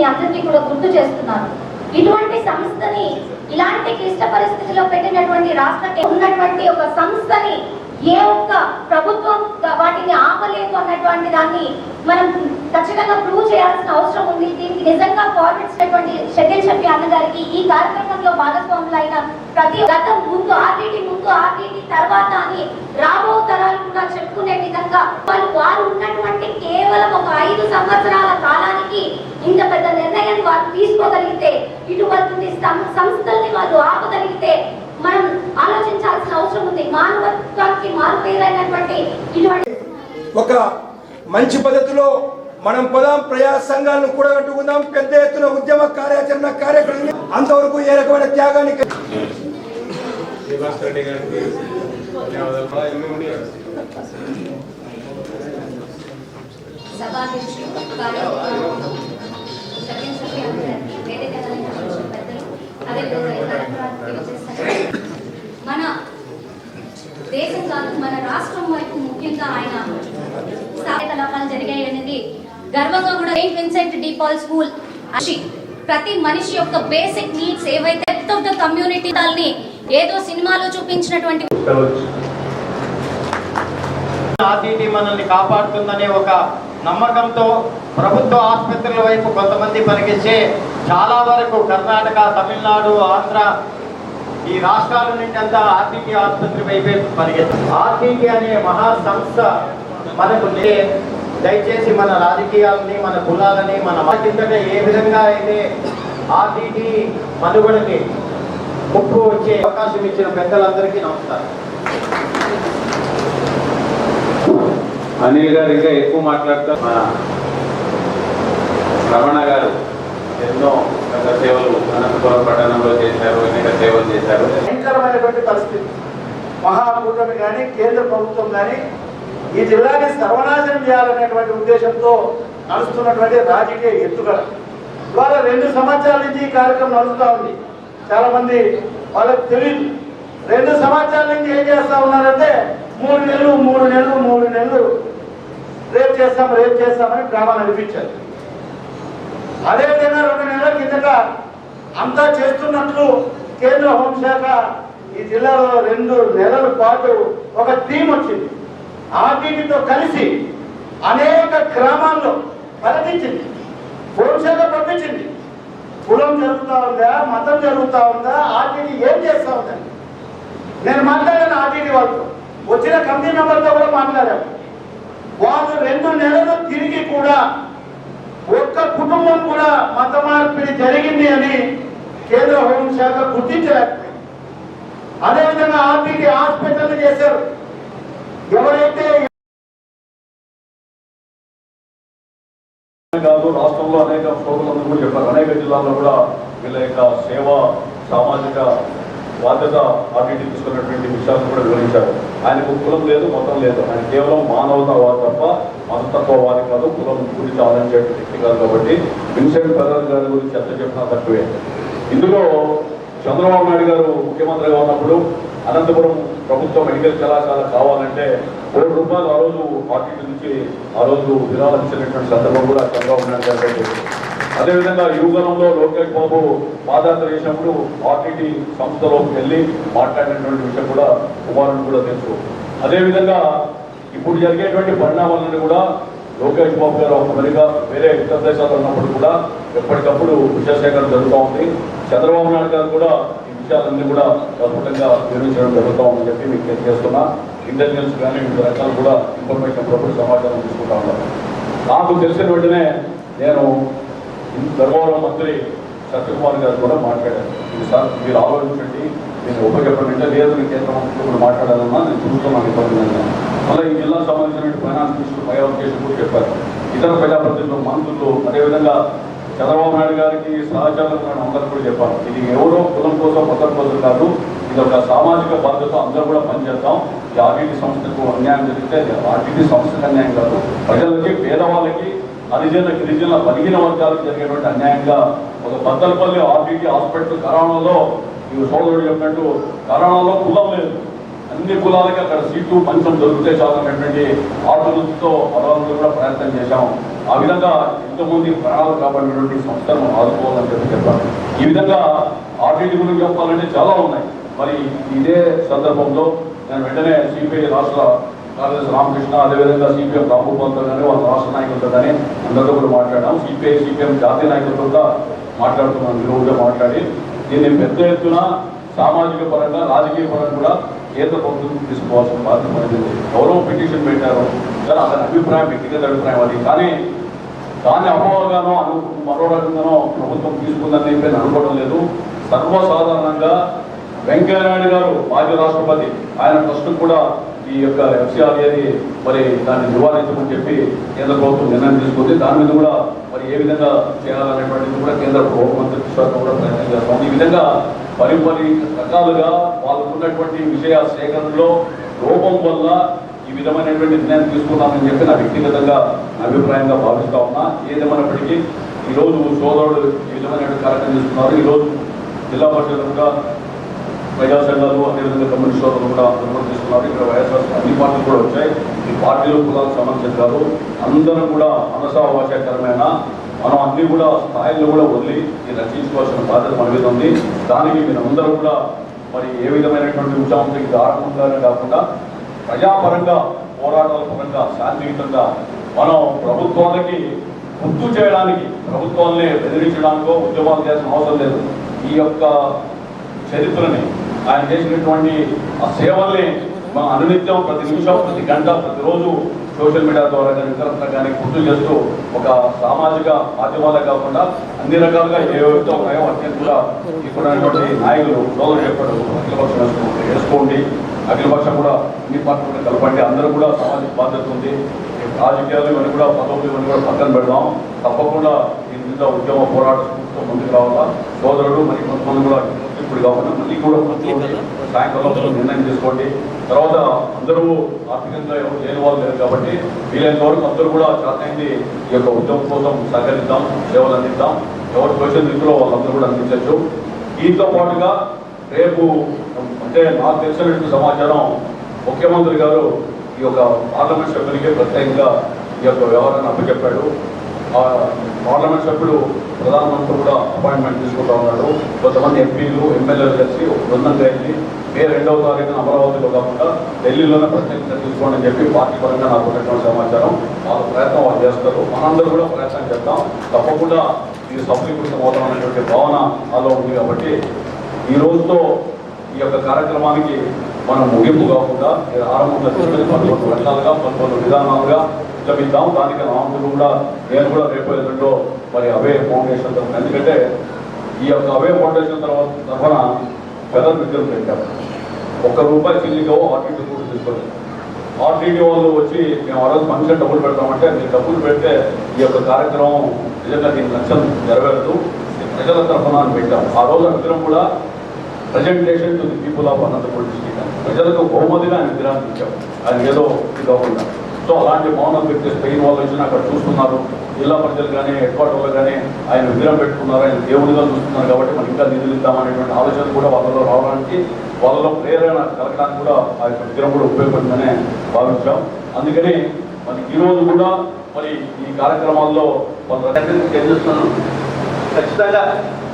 మీ అందరికీ కూడా గుర్తు చేస్తున్నాను ఇటువంటి సంస్థని ఇలాంటి క్లిష్ట పరిస్థితిలో పెట్టినటువంటి రాష్ట్ర ఉన్నటువంటి ఒక సంస్థని ఏ ఒక్క ప్రభుత్వం వాటిని ఆపలేదు అన్నటువంటి దాన్ని మనం ఖచ్చితంగా ప్రూవ్ చేయాల్సిన అవసరం ఉంది. దీనికి నిజంగా ఫార్మెట్స్ షకిల్ షఫీ అన్నగారికి ఈ కార్యక్రమంలో భాగస్వాములైన ప్రతి గత ముందు ఆర్టీటీ ఆర్టీటీ తర్వాత అని రాబో తరాలు కూడా చెప్పుకునే విధంగా వాళ్ళు వారు ఉన్నటువంటి కేవలం ఒక ఐదు సంవత్సరాల కాలానికి ఇంత పెద్ద నిర్ణయం వారు తీసుకోగలిగితే ఇటువంటి సం- సంస్థల్ని వాళ్ళు ఆపగలిగితే మనం ఆలోచించాల్సిన అవసరం ఉంది. మానవత్వానికి మారుపేరైనటువంటి ఇటువంటి ఒక మంచి పద్ధతిలో మనం పదాం ప్రజా సంఘాలను కూడగట్టుకుందాం పెద్ద ఎత్తున ఉద్యమ కార్యాచరణ కార్యక్రమం అంతవరకు ఏ రకమైన త్యాగానికి శ్రీనివాస్ రెడ్డి గారికి ధన్యవాదాలు. ఎన్ని ఉన్నాయి మన దేశం కాదు మన రాష్ట్రం వైపు ముఖ్యంగా ఆయన కార్యకలాపాలు జరిగాయి అనేది గర్వంగా కూడా సెయింట్ విన్సెంట్ డిపాల్ స్కూల్ ప్రతి మనిషి యొక్క బేసిక్ నీడ్స్ ఏవైతే ఆఫ్ ద కమ్యూనిటీ దాన్ని ఏదో సినిమాలో చూపించినటువంటి మనల్ని కాపాడుతుందనే ఒక నమ్మకంతో ప్రభుత్వ ఆసుపత్రుల వైపు కొంతమంది పరిగెత్తే చాలా వరకు కర్ణాటక తమిళనాడు ఆంధ్ర ఈ రాష్ట్రాల నుండి అంతా ఆర్టీటీ ఆసుపత్రి వైపే పరిగెత్తారు ఆర్టీటీ అనే మహా సంస్థ మనకు లే దయచేసి మన రాజకీయాలని మన కులాలని మన కిందట ఏ విధంగా అయితే ఆర్టీటీ మనుగడకి ముప్పు వచ్చే అవకాశం ఇచ్చిన పెద్దలందరికీ నమస్కారం. అనిల్ గారు ఇంకా ఎక్కువ మాట్లాడతారు. మన రమణ గారు ఎన్నో గత సేవలు అనంతపురం పట్టణంలో చేశారు అనేక సేవలు చేశారు. భయంకరమైనటువంటి పరిస్థితి. మహాకూటమి కానీ కేంద్ర ప్రభుత్వం కానీ ఈ జిల్లాని సర్వనాశనం చేయాలనేటువంటి ఉద్దేశంతో నడుస్తున్నటువంటి రాజకీయ ఎత్తుగడ. ఇవాళ రెండు సంవత్సరాల నుంచి ఈ కార్యక్రమం నడుస్తూ ఉంది. చాలా మంది వాళ్ళకి తెలియదు రెండు సంవత్సరాల నుంచి ఏం చేస్తా ఉన్నారంటే మూడు నెలలు మూడు నెలలు మూడు నెలలు రేపు చేస్తాం రేపు చేస్తామని గ్రామాలు అనిపించారు అదేవిధంగా రెండు నెలల కిందట అంతా చేస్తున్నట్లు కేంద్ర హోంశాఖ ఈ జిల్లాలో రెండు నెలల పాటు ఒక టీం వచ్చింది. ఆ కలిసి అనేక గ్రామాల్లో పర్యటించింది. హోంశాఖ పంపించింది. కులం జరుగుతా ఉందా? మతం జరుగుతా ఉందా? ఆర్టీడీ ఏం చేస్తా ఉందని నేను మాట్లాడాను ఆర్టీడీ వాళ్ళతో. వచ్చిన కమిటీ మెంబర్తో కూడా మాట్లాడాను. వాళ్ళు రెండు నెలలు తిరిగి కూడా ఒక్క కుటుంబం కూడా మత మార్పిడి జరిగింది అని కేంద్ర హోంశాఖ గుర్తించలేకపోయింది. అదేవిధంగా ఆర్టీడీ హాస్పిటల్ చేశారు. ఎవరైతే అనేక ప్రోగ్రాంలు కూడా చెప్పారు అనేక జిల్లాల్లో కూడా వీళ్ళ యొక్క సేవ సామాజిక బాధ్యత ఆర్టీటీ తీసుకున్నటువంటి విషయాలను కూడా వివరించారు. ఆయనకు కులం లేదు మతం లేదు. ఆయన కేవలం మానవతావాది తప్ప మతతత్వవాది కాదు కులం గురించి ఆలోచించే వ్యక్తి కాదు కాబట్టి విన్సెంట్ ప్రధాన్ గారి గురించి ఎంత చెప్పినా తక్కువే. ఇందులో చంద్రబాబు నాయుడు గారు ముఖ్యమంత్రిగా ఉన్నప్పుడు అనంతపురం ప్రభుత్వ మెడికల్ కళాశాల కావాలంటే కోటి రూపాయలు ఆ రోజు పార్టీ నుంచి ఆ రోజు విరాళం ఇచ్చినటువంటి సందర్భం కూడా చంద్రబాబు నాయుడు గారు అదేవిధంగా యువగలంలో లోకేష్ బాబు పాదయాత్ర చేసినప్పుడు ఆర్టీటీ సంస్థలోకి వెళ్ళి మాట్లాడినటువంటి విషయం కూడా కుమారుని కూడా తెలుసు. అదేవిధంగా ఇప్పుడు జరిగేటువంటి పరిణామాలను కూడా లోకేష్ బాబు గారు ఒక మరిగా వేరే ఇతర దేశాలు ఉన్నప్పుడు కూడా ఎప్పటికప్పుడు విషయసేకరణ జరుగుతూ ఉంది. చంద్రబాబు నాయుడు గారు కూడా ఈ విషయాలన్నీ కూడా అద్భుతంగా వివరించడం జరుగుతూ ఉందని చెప్పి మీకు తెలియజేస్తున్నా. ఇంటెలిజెన్స్ కానీ వివిధ రకాలు కూడా ఇన్ఫర్మేషన్ ప్రభుత్వ సమాచారం తీసుకుంటా ఉన్నారు నాకు తెలిసిన వెంటనే నేను ధర్మవరం మంత్రి సత్యకుమార్ గారు కూడా మాట్లాడాను ఇది సార్ మీరు ఆలోచించండి. నేను ఉపయోగపడి లేదు నేను కేంద్ర మంత్రితో కూడా మాట్లాడాలన్నా నేను చూస్తున్నాను ఇబ్బంది మళ్ళీ ఈ జిల్లా సంబంధించిన ఫైనాన్స్ మినిస్టర్ మయోర్ కేసు కూడా చెప్పారు. ఇతర ప్రజాప్రతినిధులు మంత్రులు అదేవిధంగా చంద్రబాబు నాయుడు గారికి సహచరులకు అందరూ కూడా చెప్పాను ఇది ఎవరో కులం కోసం మతం కోసం కాదు ఇది ఒక సామాజిక బాధ్యత అందరూ కూడా పనిచేద్దాం. ఈ ఆర్టీటీ సంస్థకు అన్యాయం జరిగితే ఆర్టీటీ సంస్థకు అన్యాయం కాదు. ప్రజలకి పేదవాళ్ళకి హరిజన గిరిజన బలిగిన వర్గాలకు జరిగేటువంటి అన్యాయంగా ఒక బద్దలపల్లి ఆర్టీటీ హాస్పిటల్ కరోనాలో ఈ సోదరుడు చెప్పినట్టు కరోనాలో కులం లేదు. అన్ని కులాలకి అక్కడ సీటు మంచం దొరికితే చాలన్నటువంటి ఆటలతో పదవులతో కూడా ప్రయత్నం చేశాం. ఆ విధంగా ఎంతోమంది ప్రాణాలు కాపాడినటువంటి సంస్థను ఆదుకోవాలని చెప్పి చెప్పాను ఈ విధంగా ఆర్టీటీ గురించి చెప్పాలంటే చాలా ఉన్నాయి. మరి ఇదే సందర్భంలో నేను వెంటనే సిపిఐ రాష్ట్ర కార్యదర్శి రామకృష్ణ అదేవిధంగా సిపిఎం రామగోపాల్తో కానీ వాళ్ళ రాష్ట్ర నాయకులతో కానీ అందరితో కూడా మాట్లాడాం. సిపిఐ సిపిఎం జాతీయ నాయకులతో కూడా మాట్లాడుతున్నాం. విలువగా మాట్లాడి దీన్ని పెద్ద ఎత్తున సామాజిక పరంగా రాజకీయ పరంగా కూడా కేంద్ర ప్రభుత్వం తీసుకోవాల్సిన బాధ్యత పడింది ఎవరో పిటిషన్ పెట్టారు కానీ అతని అభిప్రాయం వ్యక్తిగత అభిప్రాయం అది. కానీ దాన్ని అపోహగానో అను మరో రకంగానో ప్రభుత్వం తీసుకుందని చెప్పి అనుకోవడం లేదు. సర్వసాధారణంగా వెంకయ్యనాయుడు గారు మాజీ రాష్ట్రపతి ఆయన ట్రస్ట్ కూడా ఈ యొక్క ఎఫ్సిఆర్ఏని మరి దాన్ని నివారించమని చెప్పి కేంద్ర ప్రభుత్వం నిర్ణయం తీసుకుంది. దాని మీద కూడా మరి ఏ విధంగా చేయాలనేటువంటిది కూడా కేంద్ర ప్రభుత్వ శాఖ కూడా ప్రయత్నం చేస్తాం. ఈ విధంగా పరి పరి రకాలుగా వాళ్ళకు ఉన్నటువంటి విషయ సేకరణలో లోపం వల్ల ఈ విధమైనటువంటి నిర్ణయం తీసుకున్నామని చెప్పి నా వ్యక్తిగతంగా అభిప్రాయంగా భావిస్తా ఉన్నా. ఏదేమైనప్పటికీ ఈ రోజు సోదరుడు ఈ విధమైనటువంటి కార్యక్రమం తీసుకున్నారు ఈ రోజు జిల్లా పరిషత్ కూడా ప్రజా సంఘాలు అదేవిధంగా కమ్యూనిస్ట్ సోదరులు కూడా అందరూ చేస్తున్నారు. ఇక్కడ వైఎస్ఆర్ అన్ని పార్టీలు కూడా వచ్చాయి. ఈ పార్టీలు కులాలకు సంబంధించిన కాదు. అందరం కూడా మనసావాచకరమైన మనం అన్ని కూడా స్థాయిలో కూడా వదిలి ఈ రక్షించుకోవాల్సిన బాధ్యత మన మీద ఉంది. దానికి మీరు అందరూ కూడా మరి ఏ విధమైనటువంటి ఉత్సాహంకి దారుణంగానే కాకుండా ప్రజాపరంగా పోరాటాల పరంగా శాంతియుతంగా మనం ప్రభుత్వాలకి గుర్తు చేయడానికి ప్రభుత్వాల్ని బెదిరించడానికో ఉద్యమాలు చేయాల్సిన అవసరం లేదు. ఈ యొక్క చరిత్రని ఆయన చేసినటువంటి ఆ సేవల్ని మనం అనునిత్యం ప్రతి నిమిషం ప్రతి గంట ప్రతిరోజు సోషల్ మీడియా ద్వారా కానీ ఇతరత్ర కానీ గుర్తు చేస్తూ ఒక సామాజిక మాధ్యమాలే కాకుండా అన్ని రకాలుగా ఏవైతే ఉన్నాయో అత్యంత కూడా ఇక్కడ నాయకులు రోజులు చెప్పాడు అఖిలపక్షం వేసుకోండి వేసుకోండి. అఖిలపక్షం కూడా అన్ని పార్టీలు కలపండి. అందరూ కూడా సామాజిక బాధ్యత ఉంది. రాజకీయాలు ఇవన్నీ కూడా పదవులు ఇవన్నీ కూడా పక్కన పెడదాం. తప్పకుండా ఇంత ఉద్యమ పోరాట స్ఫూర్తితో ముందుకు రావాలా? సోదరుడు మరి కొంతమంది కూడా ఇప్పుడు కాకుండా మళ్ళీ కూడా సాయంకాలం నిర్ణయం తీసుకోండి. తర్వాత అందరూ ఆర్థికంగా ఎవరు లేని వాళ్ళు లేరు కాబట్టి వీలైనంత వరకు అందరూ కూడా చేతైంది ఈ యొక్క ఉద్యమం కోసం సహకరిద్దాం సేవలు అందిద్దాం. ఎవరు తోచిన రీతిలో వాళ్ళందరూ కూడా అందించవచ్చు. దీంతో పాటుగా రేపు అంటే నాకు తెలిసినటువంటి సమాచారం ముఖ్యమంత్రి గారు ఈ యొక్క పార్లమెంట్ సభ్యులకి ప్రత్యేకంగా ఈ యొక్క వ్యవహారాన్ని అప్పచెప్పాడు. పార్లమెంట్ సభ్యుడు ప్రధానమంత్రి కూడా అపాయింట్మెంట్ తీసుకుంటా ఉన్నాడు. కొంతమంది ఎంపీలు ఎమ్మెల్యేలు కలిసి ఒక బృందంగా వెళ్ళి మే రెండవ తారీఖున అమరావతిలో కాకుండా ఢిల్లీలోనే ప్రత్యేకంగా తీసుకోండి అని చెప్పి పార్టీ పరంగా నాకు ఉన్నటువంటి సమాచారం. వాళ్ళ ప్రయత్నం వాళ్ళు చేస్తారు. మనందరూ కూడా ప్రయత్నం చేద్దాం. తప్పకుండా ఇది సఫలీకృతం అవుతాం అనేటువంటి భావన అలా ఉంది కాబట్టి ఈ రోజుతో ఈ యొక్క కార్యక్రమానికి మనం ముగింపు కాకుండా ఆరంభంగా తీసుకుని కొన్ని కొన్ని వర్షాలుగా విధానాలుగా ఉద్యమిద్దాం దానికి నామకులు కూడా నేను కూడా రేపు ఎదుటో మరి అవే ఫౌండేషన్ తరఫున ఎందుకంటే ఈ యొక్క అవే ఫౌండేషన్ తర్వాత తరఫున పెద్ద విద్యలు పెట్టారు. ఒక్క రూపాయి చిల్లిగా ఆర్టీటీ కూడా తీసుకోలేదు. ఆర్టీటీ వాళ్ళు వచ్చి మేము ఆ రోజు ఫంక్షన్ డబ్బులు పెడతామంటే మీరు డబ్బులు పెడితే ఈ యొక్క కార్యక్రమం నిజంగా దీని లక్ష్యం నెరవేరదు. ప్రజల తరఫున అని పెట్టాం ఆ రోజు అందరం కూడా presentation to the people of Anantapuram district ప్రజలకు బహుమతిగా ఆయన విగ్రహాన్ని ఇచ్చాం ఆయన ఏదో ఇది కాకుండా సో అలాంటి మౌనం వ్యక్తి స్పెయిన్ వాళ్ళు వచ్చిన అక్కడ చూస్తున్నారు. జిల్లా ప్రజలు కానీ హెడ్ కానీ ఆయన విగ్రహం పెట్టుకున్నారు. ఆయన దేవుడిగా చూస్తున్నారు కాబట్టి మనం ఇంకా నిధులు ఇద్దామనేటువంటి ఆలోచన కూడా వాళ్ళలో రావడానికి వాళ్ళలో ప్రేరణ కలగడానికి కూడా ఆ యొక్క విగ్రహం కూడా ఉపయోగపడిందనే భావించాం. అందుకని మరి ఈరోజు కూడా మరి ఈ కార్యక్రమాల్లో వాళ్ళ తెలుస్తున్నాను ఖచ్చితంగా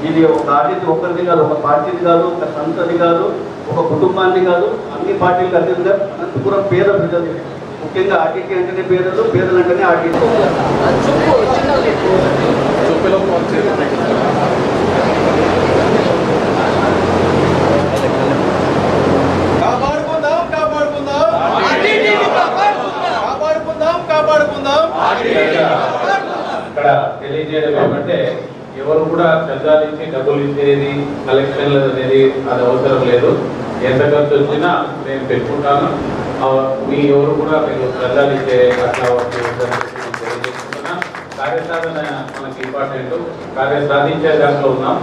ఇది ఒక పార్టీ ఒక్కరిది కాదు. ఒక పార్టీది కాదు ఒక సంతది కాదు ఒక కుటుంబాన్ని కాదు అన్ని పార్టీలకు అతీతంగా అనంతపురం పేద ప్రజలు. ముఖ్యంగా ఆర్టీటీ అంటేనే పేదలు పేదలు అంటేనే ఆర్టీటీ కాపాడుకుందాం కాపాడుకుందాం. కాపాడుకుందాం. కాపాడుకుందాం ఇక్కడ తెలియజేయడం ఏమంటే ఎవరు కూడా చందాలించి డబ్బులు ఇచ్చేది కలెక్షన్లు అనేది అది అవసరం లేదు. ఎంత ఖర్చు వచ్చినా నేను పెట్టుకుంటాను మీ ఎవరు కూడా మీరు చందాలు అట్లా తెలియజేస్తున్నా. కార్యసాధన మనకి ఇంపార్టెంట్ కార్య సాధించే దాంట్లో ఉన్నాం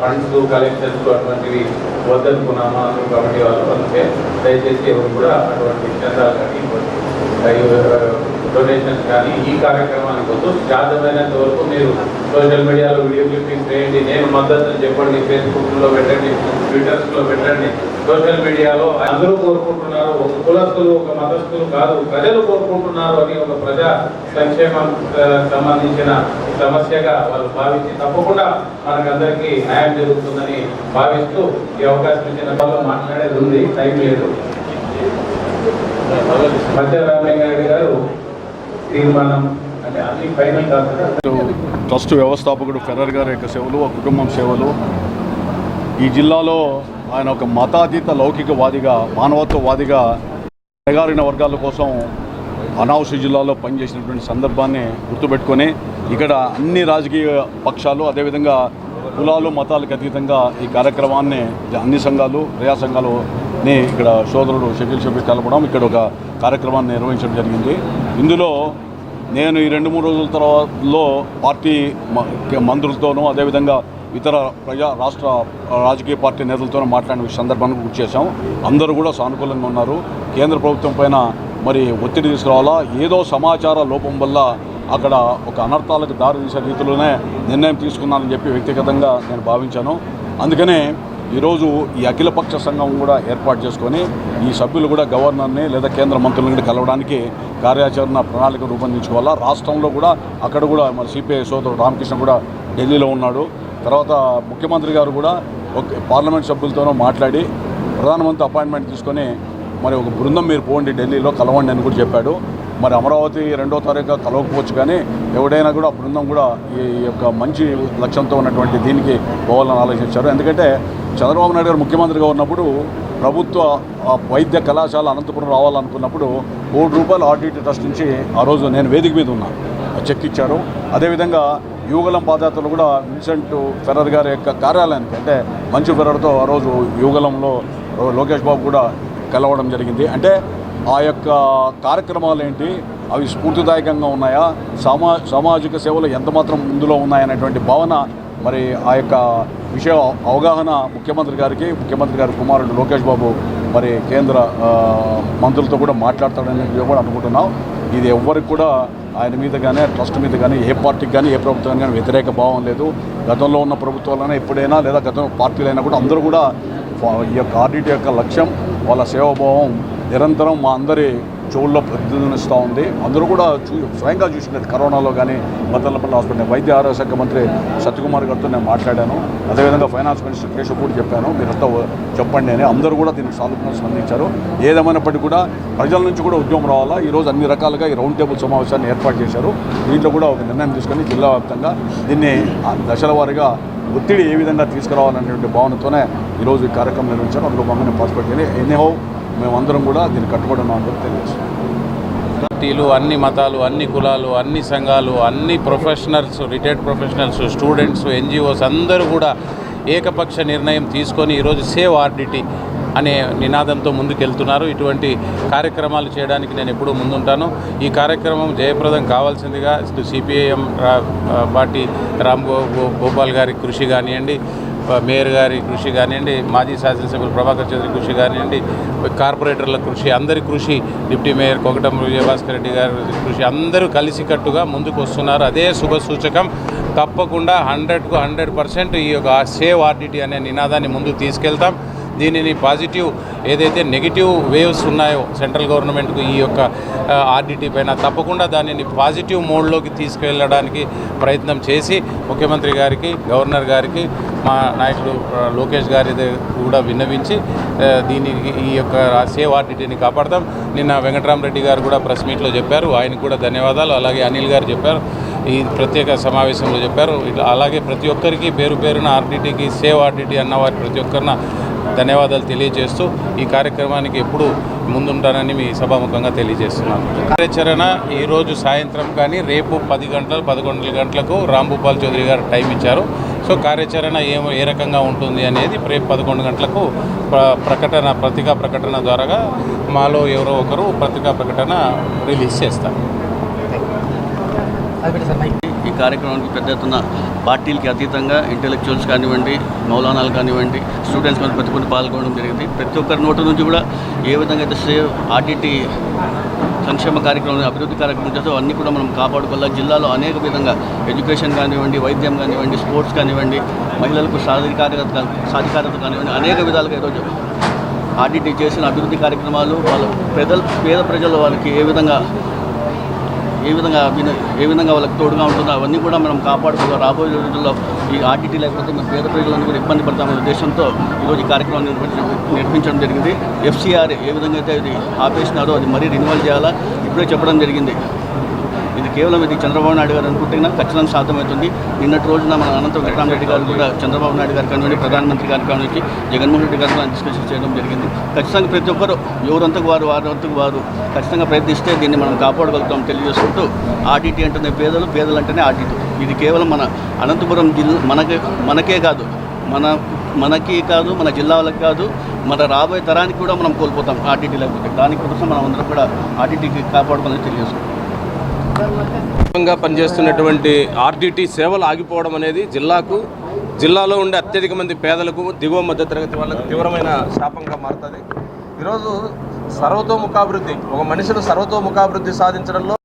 ఫండ్స్ కలెక్షన్స్ అటువంటివి వద్దనుకున్నామా కాబట్టి వాళ్ళు అందుకే దయచేసి ఎవరు కూడా అటువంటి చందాలు కానీ డొనేషన్స్ కానీ ఈ కార్యక్రమానికి వద్దు. సాధ్యమైనంత వరకు మీరు సోషల్ మీడియాలో వీడియో క్లిప్పింగ్స్ చేయండి. నేను మద్దతు చెప్పండి. ఫేస్బుక్లో పెట్టండి. ట్విట్టర్స్లో పెట్టండి. సోషల్ మీడియాలో అందరూ కోరుకుంటున్నారు. ఒక కులస్తులు ఒక మతస్థులు కాదు ప్రజలు కోరుకుంటున్నారు అని ఒక ప్రజా సంక్షేమం సంబంధించిన సమస్యగా వాళ్ళు భావించి తప్పకుండా మనకందరికీ న్యాయం జరుగుతుందని భావిస్తూ ఈ అవకాశం ఇచ్చిన వాళ్ళు మాట్లాడేది ఉంది. టైం లేదు. మధ్య రామలింగారెడ్డి గారు తీర్మానం అంటే ఫైనల్ కాకుండా ట్రస్ట్ వ్యవస్థాపకుడు ఫెర్రర్ గారి యొక్క సేవలు ఆ కుటుంబం సేవలు. ఈ జిల్లాలో ఆయన ఒక మతాతీత లౌకికవాదిగా మానవత్వవాదిగా అణగారిన వర్గాల కోసం అనావసర జిల్లాలో పనిచేసినటువంటి సందర్భాన్ని గుర్తుపెట్టుకొని ఇక్కడ అన్ని రాజకీయ పక్షాలు అదేవిధంగా కులాలు మతాలకు అతీతంగా ఈ కార్యక్రమాన్ని అన్ని సంఘాలు ప్రజా సంఘాలుని ఇక్కడ సోదరుడు షకీల్ షఫీ కలపడం ఇక్కడ ఒక కార్యక్రమాన్ని నిర్వహించడం జరిగింది. ఇందులో నేను ఈ రెండు మూడు రోజుల తర్వాతలో పార్టీ మ- మంత్రులతోనూ అదేవిధంగా ఇతర ప్రజా రాష్ట్ర రాజకీయ పార్టీ నేతలతోనూ మాట్లాడిన సందర్భాన్ని గుర్తు చేశాం. అందరూ కూడా సానుకూలంగా ఉన్నారు. కేంద్ర ప్రభుత్వం పైన మరి ఒత్తిడి తీసుకురావాలా? ఏదో సమాచార లోపం వల్ల అక్కడ ఒక అనర్థాలకు దారి తీసే రీతిలోనే నిర్ణయం తీసుకున్నానని చెప్పి వ్యక్తిగతంగా నేను భావించాను. అందుకనే ఈరోజు ఈ అఖిలపక్ష సంఘం కూడా ఏర్పాటు చేసుకొని ఈ సభ్యులు కూడా గవర్నర్ని లేదా కేంద్ర మంత్రులను కూడా కలవడానికి కార్యాచరణ ప్రణాళిక రూపొందించుకోవాలా? రాష్ట్రంలో కూడా అక్కడ కూడా మన సిపిఐ సోదరుడు రామకృష్ణ కూడా ఢిల్లీలో ఉన్నాడు. తర్వాత ముఖ్యమంత్రి గారు కూడా ఒక పార్లమెంట్ సభ్యులతోనూ మాట్లాడి ప్రధానమంత్రి అపాయింట్మెంట్ తీసుకొని మరి ఒక బృందం మీరు పోండి ఢిల్లీలో కలవండి అని కూడా చెప్పాడు. మరి అమరావతి రెండో తారీఖు కలవకపోవచ్చు కానీ ఎవడైనా కూడా ఆ బృందం కూడా ఈ యొక్క మంచి లక్ష్యంతో ఉన్నటువంటి దీనికి పోవాలని ఆలోచించారు. ఎందుకంటే చంద్రబాబు నాయుడు గారు ముఖ్యమంత్రిగా ఉన్నప్పుడు ప్రభుత్వ వైద్య కళాశాల అనంతపురం రావాలనుకున్నప్పుడు కోటి రూపాయలు ఆర్టీటీ ట్రస్ట్ నుంచి ఆ రోజు నేను వేదిక మీద ఉన్నా. చెక్ ఇచ్చారు. అదేవిధంగా యువగలం పాదయాత్రలు కూడా విన్సెంట్ ఫెర్రర్ గారి యొక్క కార్యాలయానికి అంటే మంచు ఫెర్రర్తో ఆ రోజు యువగలంలో లోకేష్ బాబు కూడా కలవడం జరిగింది. అంటే ఆ యొక్క కార్యక్రమాలు ఏంటి అవి స్ఫూర్తిదాయకంగా ఉన్నాయా? సమా సామాజిక సేవలు ఎంత మాత్రం ముందులో ఉన్నాయనేటువంటి భావన మరి ఆ యొక్క విషయ అవగాహన ముఖ్యమంత్రి గారికి ముఖ్యమంత్రి గారి కుమారుడు లోకేష్ బాబు మరి కేంద్ర మంత్రులతో కూడా మాట్లాడతాడని కూడా అనుకుంటున్నాం. ఇది ఎవ్వరికి కూడా ఆయన మీద కానీ ట్రస్ట్ మీద కానీ ఏ పార్టీకి కానీ ఏ ప్రభుత్వం కానీ వ్యతిరేక భావం లేదు. గతంలో ఉన్న ప్రభుత్వాలైనా ఎప్పుడైనా లేదా గతం పార్టీలైనా కూడా అందరూ కూడా ఈ యొక్క ఆర్డిటీ యొక్క లక్ష్యం వాళ్ళ సేవాభావం నిరంతరం మా అందరి చెవుల్లో ప్రతిధ్వనిస్తూ ఉంది. అందరూ కూడా చూ స్వయంగా చూసినట్టు కరోనాలో కానీ మద్దలపల్లి హాస్పిటల్ వైద్య ఆరోగ్య శాఖ మంత్రి సత్యకుమార్ గారితో నేను మాట్లాడాను. అదేవిధంగా ఫైనాన్స్ మినిస్టర్ కేశవ్ కూడా చెప్పాను. మీరంతా చెప్పండి అని అందరూ కూడా దీనికి సానుకూలంగా స్పందించారు. ఏదేమైనప్పటికీ కూడా ప్రజల నుంచి కూడా ఉద్యమం రావాలా? ఈరోజు అన్ని రకాలుగా ఈ రౌండ్ టేబుల్ సమావేశాన్ని ఏర్పాటు చేశారు. దీంట్లో కూడా ఒక నిర్ణయం తీసుకొని జిల్లా వ్యాప్తంగా దీన్ని దశల వారీగా ఒత్తిడి ఏ విధంగా తీసుకురావాలనేటువంటి భావనతోనే ఈరోజు ఈ కార్యక్రమం నిర్వహించారు. అందులో మమ్మల్ని పార్టిసిపేట్ ఎనీహౌ మేమందరం కూడా దీన్ని కట్టుబడి ఉన్నామని తెలియజేస్తున్నాం. పార్టీలు అన్ని మతాలు అన్ని కులాలు అన్ని సంఘాలు అన్ని professionals retired professionals students NGOs అందరూ కూడా ఏకపక్ష నిర్ణయం తీసుకొని ఈరోజు సేవ్ ఆర్డిటీ అనే నినాదంతో ముందుకెళ్తున్నారు. ఇటువంటి కార్యక్రమాలు చేయడానికి నేను ఎప్పుడూ ముందుంటాను. ఈ కార్యక్రమం జయప్రదం కావాల్సిందిగా సిపిఐఎం పార్టీ రామ్ గో- గోపాల్ గారి కృషి కానివ్వండి మేయర్ గారి కృషి కానివ్వండి మాజీ శాసనసభ్యులు ప్రభాకర్ చౌదరి కృషి కానివ్వండి కార్పొరేటర్ల కృషి అందరి కృషి డిప్యూటీ మేయర్ కోకటం విజయభాస్కర్ రెడ్డి గారి కృషి అందరూ కలిసికట్టుగా ముందుకు వస్తున్నారు. అదే శుభ సూచకం. తప్పకుండా హండ్రెడ్కు హండ్రెడ్ పర్సెంట్ ఈ యొక్క సేవ్ ఆర్డిటీ అనే నినాదాన్ని ముందుకు తీసుకెళ్తాం. దీనిని పాజిటివ్ ఏదైతే నెగిటివ్ వేవ్స్ ఉన్నాయో సెంట్రల్ గవర్నమెంట్కు ఈ యొక్క ఆర్డిటీ పైన తప్పకుండా దానిని పాజిటివ్ మోడ్లోకి తీసుకెళ్ళడానికి ప్రయత్నం చేసి ముఖ్యమంత్రి గారికి గవర్నర్ గారికి మా నాయకుడు లోకేష్ గారి కూడా విన్నవించి దీనికి ఈ యొక్క సేవ్ ఆర్డిటీని కాపాడతాం. నిన్న వెంకటరామరెడ్డి గారు కూడా ప్రెస్ మీట్లో చెప్పారు. ఆయనకు కూడా ధన్యవాదాలు. అలాగే అనిల్ గారు చెప్పారు. ఈ ప్రత్యేక సమావేశంలో చెప్పారు. ఇట్లా అలాగే ప్రతి ఒక్కరికి పేరు పేరున ఆర్డిటీకి సేవ్ ఆర్డిటీ అన్న వారి ప్రతి ఒక్కరిన ధన్యవాదాలు తెలియజేస్తూ ఈ కార్యక్రమానికి ఎప్పుడు ముందుంటానని మీ సభాముఖంగా తెలియజేస్తున్నాను. కార్యాచరణ ఈరోజు సాయంత్రం కానీ రేపు పది గంటలు పదకొండు గంటలకు రాంభూపాల్ చౌదరి గారు టైం ఇచ్చారు. సో కార్యాచరణ ఏ ఏ రకంగా ఉంటుంది అనేది రేపు పదకొండు గంటలకు ప్రకటన పత్రికా ప్రకటన ద్వారా మాలో ఎవరో ఒకరు పత్రికా ప్రకటన రిలీజ్ చేస్తారు. ఈ కార్యక్రమానికి పెద్ద ఎత్తున పార్టీలకి అతీతంగా ఇంటెలెక్చువల్స్ కానివ్వండి మౌలానాలు కానివ్వండి స్టూడెంట్స్ కానీ ప్రతి ఒక్కరు పాల్గొనడం జరిగింది. ప్రతి ఒక్కరి నోటి నుంచి కూడా ఏ విధంగా అయితే సేవ్ ఆర్టీటీ సంక్షేమ కార్యక్రమం అభివృద్ధి కార్యక్రమం చేస్తూ అన్నీ కూడా మనం కాపాడుకోవాలి? జిల్లాలో అనేక విధంగా ఎడ్యుకేషన్ కానివ్వండి వైద్యం కానివ్వండి స్పోర్ట్స్ కానివ్వండి మహిళలకు సాధికారత సాధికారత కానివ్వండి అనేక విధాలుగా ఈరోజు ఆర్టీటీ చేసిన అభివృద్ధి కార్యక్రమాలు వాళ్ళ ప్రజలు పేద ప్రజలు వాళ్ళకి ఏ విధంగా ఏ విధంగా ఏ విధంగా వాళ్ళకి తోడుగా ఉంటుందో అవన్నీ కూడా మనం కాపాడుకుందాం రాబోయే రోజుల్లో ఈ ఆర్టీటీ లేకపోతే మన పేద ప్రజలందరూ కూడా ఇబ్బంది పడతామనే ఉద్దేశంతో ఈరోజు ఈ కార్యక్రమాన్ని నిర్వహించడం నిర్వహించడం జరిగింది. ఎఫ్సీఆర్ ఏ విధంగా అయితే అది ఆపేసినారో అది మరీ రినివల్ చేయాలా? ఇప్పుడే చెప్పడం జరిగింది. ఇది కేవలం ఇది చంద్రబాబు నాయుడు గారు అనుకుంటే ఖచ్చితంగా సాధ్యమవుతుంది. నిన్నటి రోజున మన అనంత వెంకటరామరెడ్డి గారు కూడా చంద్రబాబు నాయుడు గారు కానివ్వండి ప్రధానమంత్రి గారు కానివ్వండి జగన్మోహన్ రెడ్డి గారు డిస్కషన్ చేయడం జరిగింది. ఖచ్చితంగా ప్రతి ఒక్కరు ఎవరంతకు వారు వారంతకు వారు ఖచ్చితంగా ప్రయత్నిస్తే దీన్ని మనం కాపాడగలుగుతాం తెలియజేసుకుంటూ ఆర్టీటీ అంటేనే పేదలు పేదలు అంటేనే ఆర్టీటీ ఇది కేవలం మన అనంతపురం జిల్లా మనకే మనకే కాదు. మన మనకి కాదు మన జిల్లా వాళ్ళకి కాదు మన రాబోయే తరానికి కూడా మనం కోల్పోతాం ఆర్టీటీ లేకపోతే. దానికోసం మనం అందరం కూడా ఆర్టీటీకి కాపాడుకోవాలని తెలియజేసుకుంటాం పనిచేస్తున్నటువంటి ఆర్డిటీ సేవలు ఆగిపోవడం అనేది జిల్లాకు జిల్లాలో ఉండే అత్యధిక మంది పేదలకు దిగువ మధ్యతరగతి వాళ్ళకు తీవ్రమైన శాపంగా మారుతుంది. ఈరోజు సర్వతోముఖాభివృద్ధి ఒక మనిషిని సర్వతోముఖాభివృద్ధి సాధించడంలో